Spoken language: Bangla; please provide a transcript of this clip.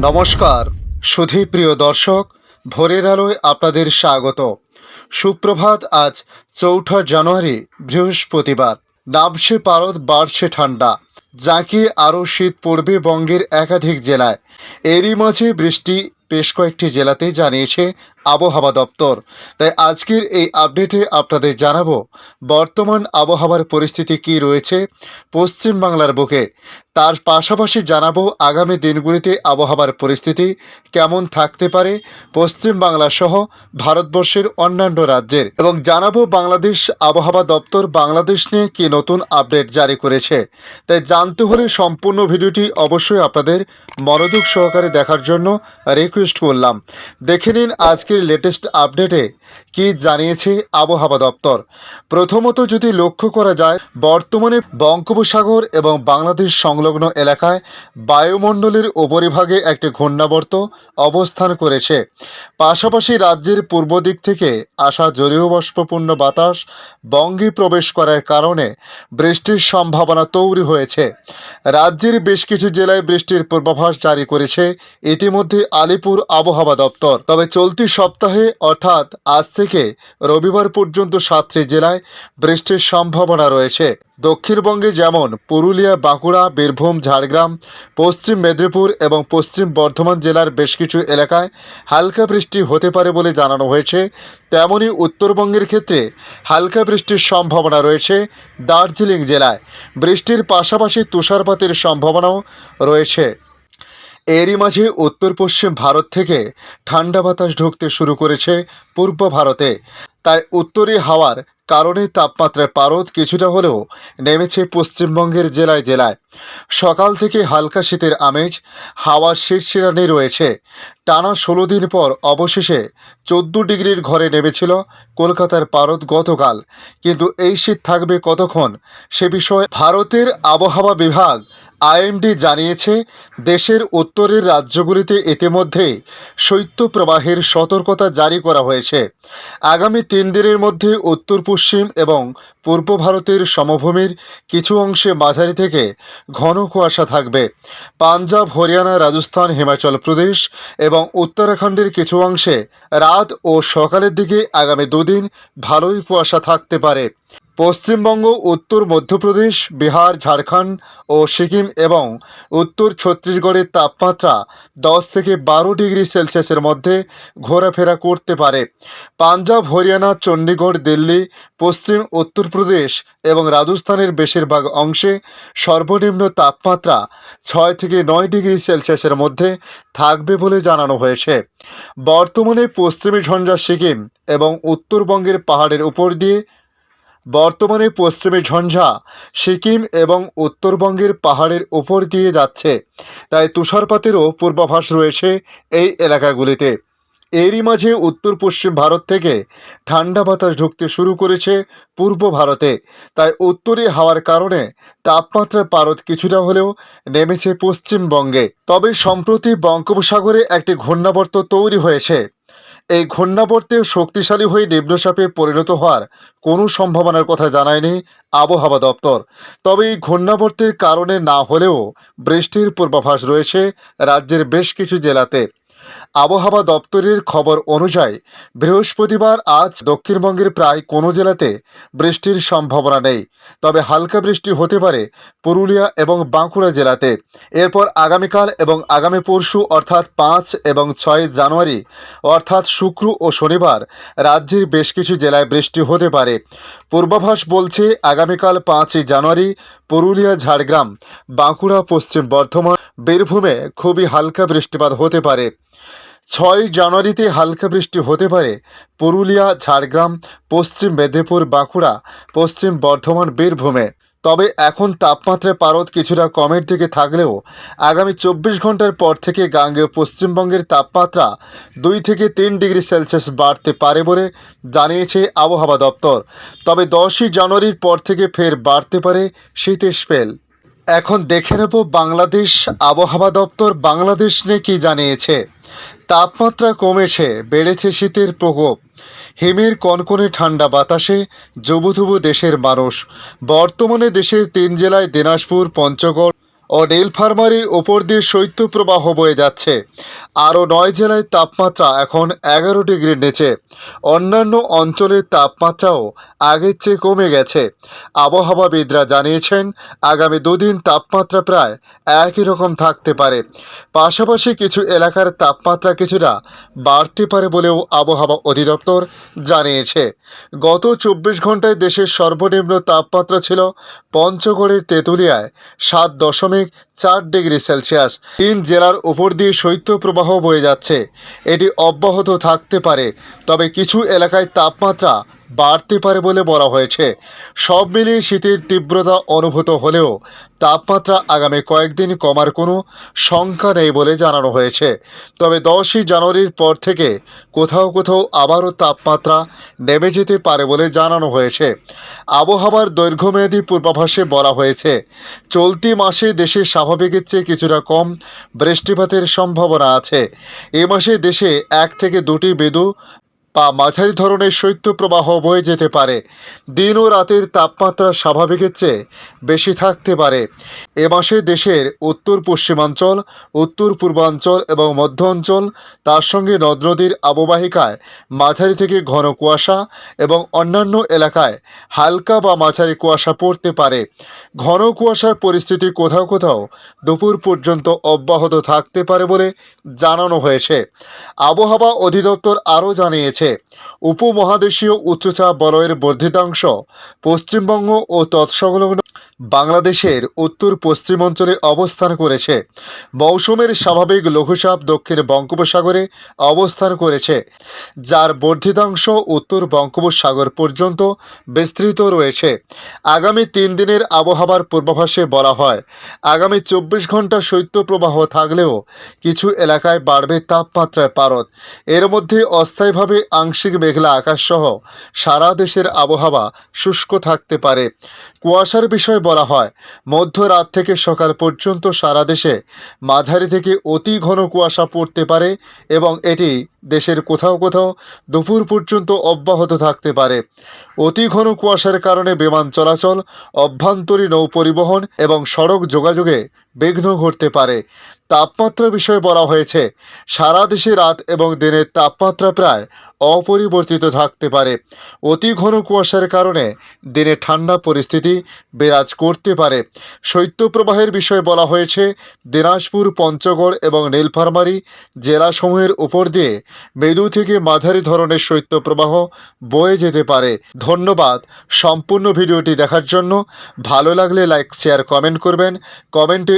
নমস্কার সুধী প্রিয় দর্শক, ভোরের আলোয় আপনাদের স্বাগত। সুপ্রভাত, আজ চৌঠা জানুয়ারি, বৃহস্পতিবার। নামছে পারদ, বাড়ছে ঠান্ডা। যাকে আরও শীত পড়বে বঙ্গের একাধিক জেলায়। এরই মাঝে বৃষ্টি বেশ কয়েকটি জেলাতেই জানিয়েছে আবহাওয়া দপ্তর। তাই আজকের এই আপডেটে আপনাদের জানাব, বর্তমান আবহাওয়ার পরিস্থিতি কি রয়েছে পশ্চিম বাংলার বুকে। তার পাশাপাশি জানাব আগামী দিনগুলিতে আবহাওয়ার পরিস্থিতি কেমন থাকতে পারে, পশ্চিম বাংলা সহ ভারতবর্ষের অন্যান্য রাজ্যের। এবং জানাব বাংলাদেশ আবহাওয়া দপ্তর বাংলাদেশ নিয়ে কি নতুন আপডেট জারি করেছে। তাই জানতে হলে সম্পূর্ণ ভিডিওটি অবশ্যই আপনাদের মনোযোগ সহকারে দেখার জন্য রিকোয়েস্ট করলাম। দেখে নিন আজকের লেটেস্ট আপডেটে কি জানিয়েছে আবহাওয়া দপ্তর। প্রথমত যদি লক্ষ্য করা যায়, বর্তমানে বঙ্গোপসাগর এবং বাংলাদেশ সংলগ্ন এলাকায় বায়ুমণ্ডলের উপরিভাগে একটি ঘূর্ণাবর্ত অবস্থান করেছে। পাশাপাশি রাজ্যের পূর্ব দিক থেকে আসা জলীয় বাষ্পপূর্ণ বাতাস বঙ্গে প্রবেশ করার কারণে বৃষ্টির সম্ভাবনা তৈরি হয়েছে। রাজ্যের বেশ কিছু জেলায় বৃষ্টির পূর্বাভাস জারি করেছে। ইতিমধ্যে আলিপুর আবহাওয়া দপ্তর। তবে চলতি সপ্তাহে, অর্থাৎ আজ থেকে রবিবার পর্যন্ত সাতটি জেলায় বৃষ্টির সম্ভাবনা রয়েছে। দক্ষিণবঙ্গে যেমন পুরুলিয়া, বাঁকুড়া, বীরভূম, ঝাড়গ্রাম, পশ্চিম মেদিনীপুর এবং পশ্চিম বর্ধমান জেলার বেশ কিছু এলাকায় হালকা বৃষ্টি হতে পারে বলে জানানো হয়েছে। তেমনই উত্তরবঙ্গের ক্ষেত্রে হালকা বৃষ্টির সম্ভাবনা রয়েছে দার্জিলিং জেলায়। বৃষ্টির পাশাপাশি তুষারপাতের সম্ভাবনাও রয়েছে। এরই মাঝে উত্তর পশ্চিম ভারত থেকে ঠান্ডা বাতাস ঢুকতে শুরু করেছে পূর্ব ভারতে। তাই উত্তরি হাওয়ার কারণে তাপমাত্রার পারদ কিছুটা হলেও নেমেছে পশ্চিমবঙ্গের জেলায় জেলায়। সকাল থেকে হালকা শীতের আমেজ, হাওয়ার শীর্ষিরানি রয়েছে। টানা ষোলো দিন পর অবশেষে চোদ্দ ডিগ্রির ঘরে নেমেছিল কলকাতার পারদ গতকাল। কিন্তু এই শীত থাকবে কতক্ষণ সে বিষয়ে ভারতের আবহাওয়া বিভাগ, আইএমডি জানিয়েছে, দেশের উত্তরের রাজ্যগুলিতে ইতিমধ্যে শৈত্যপ্রবাহের সতর্কতা জারি করা হয়েছে। আগামী তিন দিনের মধ্যে উত্তর পশ্চিম এবং পূর্ব ভারতের সমভূমির কিছু অংশে মাঝারি থেকে ঘন কুয়াশা থাকবে। পাঞ্জাব, হরিয়ানা, রাজস্থান, হিমাচল প্রদেশ এবং উত্তরাখণ্ডের কিছু অংশে রাত ও সকালের দিকে আগামী দুদিন ভালোই কুয়াশা থাকতে পারে। পশ্চিমবঙ্গ, উত্তর মধ্যপ্রদেশ, বিহার, ঝাড়খণ্ড ও সিকিম এবং উত্তর ছত্তিশগড়ের তাপমাত্রা দশ থেকে বারো ডিগ্রি সেলসিয়াসের মধ্যে ঘোরাফেরা করতে পারে। পাঞ্জাব, হরিয়ানা চণ্ডীগড় দিল্লি, পশ্চিম, উত্তরপ্রদেশ এবং রাজস্থানের বেশিরভাগ অংশে সর্বনিম্ন তাপমাত্রা ছয় থেকে নয় ডিগ্রি সেলসিয়াসের মধ্যে থাকবে বলে জানানো হয়েছে। বর্তমানে পশ্চিমী ঝঞ্ঝা সিকিম এবং উত্তরবঙ্গের পাহাড়ের উপর দিয়ে বর্তমানে পশ্চিমে ঝঞ্ঝা, সিকিম এবং উত্তরবঙ্গের পাহাড়ের উপর দিয়ে যাচ্ছে। তাই তুষারপাতেরও পূর্বাভাস রয়েছে এই এলাকাগুলিতে। এরই মাঝে উত্তর পশ্চিম ভারত থেকে ঠান্ডা বাতাস ঢুকতে শুরু করেছে পূর্ব ভারতে। তাই উত্তরে হাওয়ার কারণে তাপমাত্রার পারদ কিছুটা হলেও নেমেছে পশ্চিমবঙ্গে। তবে সম্প্রতি বঙ্গোপসাগরে একটি ঘূর্ণাবর্ত তৈরি হয়েছে। এই ঘূর্ণাবর্তে শক্তিশালী হয়ে নিম্নচাপে পরিণত হওয়ার কোনো সম্ভাবনার কথা জানায়নি আবহাওয়া দপ্তর। তবে এই ঘূর্ণাবর্তের কারণে না হলেও বৃষ্টির পূর্বাভাস রয়েছে রাজ্যের বেশ কিছু জেলাতে। আবহাওয়া দপ্তরের খবর অনুযায়ী, বৃহস্পতিবার আজ দক্ষিণবঙ্গের প্রায় কোনো জেলাতে বৃষ্টির সম্ভাবনা নেই। তবে হালকা বৃষ্টি হতে পারে পুরুলিয়া এবং বাঁকুড়া জেলাতে। এরপর আগামীকাল এবং আগামী পরশু অর্থাৎ পাঁচ এবং ছয় জানুয়ারি, অর্থাৎ শুক্র ও শনিবার, রাজ্যের বেশ কিছু জেলায় বৃষ্টি হতে পারে। পূর্বাভাস বলছে, আগামীকাল পাঁচই জানুয়ারি পুরুলিয়া, ঝাড়গ্রাম, বাঁকুড়া, পশ্চিম বর্ধমান, বীরভূমে খুবই হালকা বৃষ্টিপাত হতে পারে। ছয় জানুয়ারিতে হালকা বৃষ্টি হতে পারে পুরুলিয়া, ঝাড়গ্রাম, পশ্চিম মেদিনীপুর, বাঁকুড়া, পশ্চিম বর্ধমান, বীরভূমে। তবে এখন তাপমাত্রার পারদ কিছুটা কমের দিকে থাকলেও আগামী চব্বিশ ঘণ্টার পর থেকে গাঙ্গেয় পশ্চিমবঙ্গের তাপমাত্রা দুই থেকে তিন ডিগ্রি সেলসিয়াস বাড়তে পারে বলে জানিয়েছে আবহাওয়া দপ্তর। তবে দশই জানুয়ারির পর থেকে ফের বাড়তে পারে শীতের স্পেল। এখন দেখে নেব বাংলাদেশ আবহাওয়া দপ্তর বাংলাদেশ নিয়ে কী জানিয়েছে। তাপমাত্রা কমেছে, বেড়েছে শীতের প্রকোপ। হিমের কনকনে ঠান্ডা বাতাসে জবুথুবু দেশের মানুষ। বর্তমানে দেশের তিন জেলায় দিনাজপুর, পঞ্চগড় ও নীলফারমারির ওপর দিয়ে শৈত্যপ্রবাহ বয়ে যাচ্ছে। আরও নয় জেলায় তাপমাত্রা এখন এগারো ডিগ্রির নিচে। অন্যান্য অঞ্চলের তাপমাত্রাও আগের চেয়ে কমে গেছে। আবহাওয়াবিদরা জানিয়েছেন, আগামী দুদিন তাপমাত্রা প্রায় একই রকম থাকতে পারে। পাশাপাশি কিছু এলাকার তাপমাত্রা কিছুটা বাড়তে পারে বলেও আবহাওয়া অধিদপ্তর জানিয়েছে। গত চব্বিশ ঘন্টায় দেশের সর্বনিম্ন তাপমাত্রা ছিল পঞ্চগড়ের তেঁতুলিয়ায় সাত দশমিক চার ডিগ্রি সেলসিয়াস। তিন জেলার উপর দিয়ে শৈত্যপ্রবাহ বয়ে যাচ্ছে। এটি অব্যাহত থাকতে পারে, তবে কিছু এলাকায় তাপমাত্রা বাড়তে পারে বলে বলা হয়েছে। সব মিলিয়ে শীতের তীব্রতা অনুভূত হলেও তাপমাত্রা আগামী কয়েকদিন কমার কোনো শঙ্কা নেই বলে জানানো হয়েছে। তবে দশই জানুয়ারির পর থেকে কোথাও কোথাও আবারও তাপমাত্রা নেমে যেতে পারে বলে জানানো হয়েছে। আবহাওয়ার দৈর্ঘ্যমেয়াদী পূর্বাভাসে বলা হয়েছে, চলতি মাসে দেশে স্বাভাবিকের চেয়ে কিছুটা কম বৃষ্টিপাতের সম্ভাবনা আছে। এ মাসে দেশে এক থেকে দুটি বেদু বা মাঝারি ধরনের শৈত্যপ্রবাহ বয়ে যেতে পারে। দিন ও রাতের তাপমাত্রা স্বাভাবিকের চেয়ে বেশি থাকতে পারে। এ মাসে দেশের উত্তর পশ্চিমাঞ্চল উত্তর পূর্বাঞ্চল এবং মধ্য অঞ্চল তার সঙ্গে নদ নদীর অববাহিকায় মাঝারি থেকে ঘন কুয়াশা এবং অন্যান্য এলাকায় হালকা বা মাঝারি কুয়াশা পড়তে পারে। ঘন কুয়াশার পরিস্থিতি কোথাও কোথাও দুপুর পর্যন্ত অব্যাহত থাকতে পারে বলে জানানো হয়েছে। আবহাওয়া অধিদপ্তর আরও জানিয়েছে উপমহাদেশীয় উচ্চচাপ বলয়ের বর্ধিতাংশ পশ্চিমবঙ্গ ও তৎসংলগ্ন বাংলাদেশের উত্তর পশ্চিম অঞ্চলে অবস্থান করেছে। মৌসুমের স্বাভাবিক লঘুচাপ দক্ষিণ বঙ্গোপসাগরে অবস্থান করেছে, যার বর্ধিতাংশ উত্তর বঙ্গোপসাগর পর্যন্ত বিস্তৃত রয়েছে। আগামী তিন দিনের আবহাওয়ার পূর্বাভাসে বলা হয়, আগামী চব্বিশ ঘণ্টা শৈত্যপ্রবাহ থাকলেও কিছু এলাকায় বাড়বে তাপমাত্রার পারদ। এর মধ্যে অস্থায়ীভাবে আংশিক মেঘলা আকাশসহ সারা দেশের আবহাওয়া শুষ্ক থাকতে পারে। কুয়াশার বিষয়ে বলা হয়। মধ্যরাত থেকে সকাল পর্যন্ত সারা দেশে মাঝারি থেকে অতি ঘন কুয়াশা পড়তে পারে এবং এটি দেশের কোথাও কোথাও দুপুর পর্যন্ত অব্যাহত থাকতে পারে। অতি ঘন কুয়াশার কারণে বিমান চলাচল, অভ্যন্তরীণ নৌ পরিবহন এবং সড়ক যোগাযোগে বিঘ্ন ঘটতে পারে। তাপমাত্রা বিষয়ে বলা হয়েছে, সারা দেশে রাত এবং দিনের তাপমাত্রা প্রায় অপরিবর্তিত থাকতে পারে। অতি ঘন কুয়াশার কারণে দিনে ঠান্ডা পরিস্থিতি বিরাজ করতে পারে। শৈত্যপ্রবাহের বিষয়ে বলা হয়েছে, দিনাজপুর, পঞ্চগড় এবং নীলফারমারি জেলাসমূহের উপর দিয়ে মৃদু থেকে মাঝারি ধরনের শৈত্যপ্রবাহ বয়ে যেতে পারে। ধন্যবাদ। সম্পূর্ণ ভিডিওটি দেখার জন্য ভালো লাগলে লাইক, শেয়ার, কমেন্ট করবেন। কমেন্টে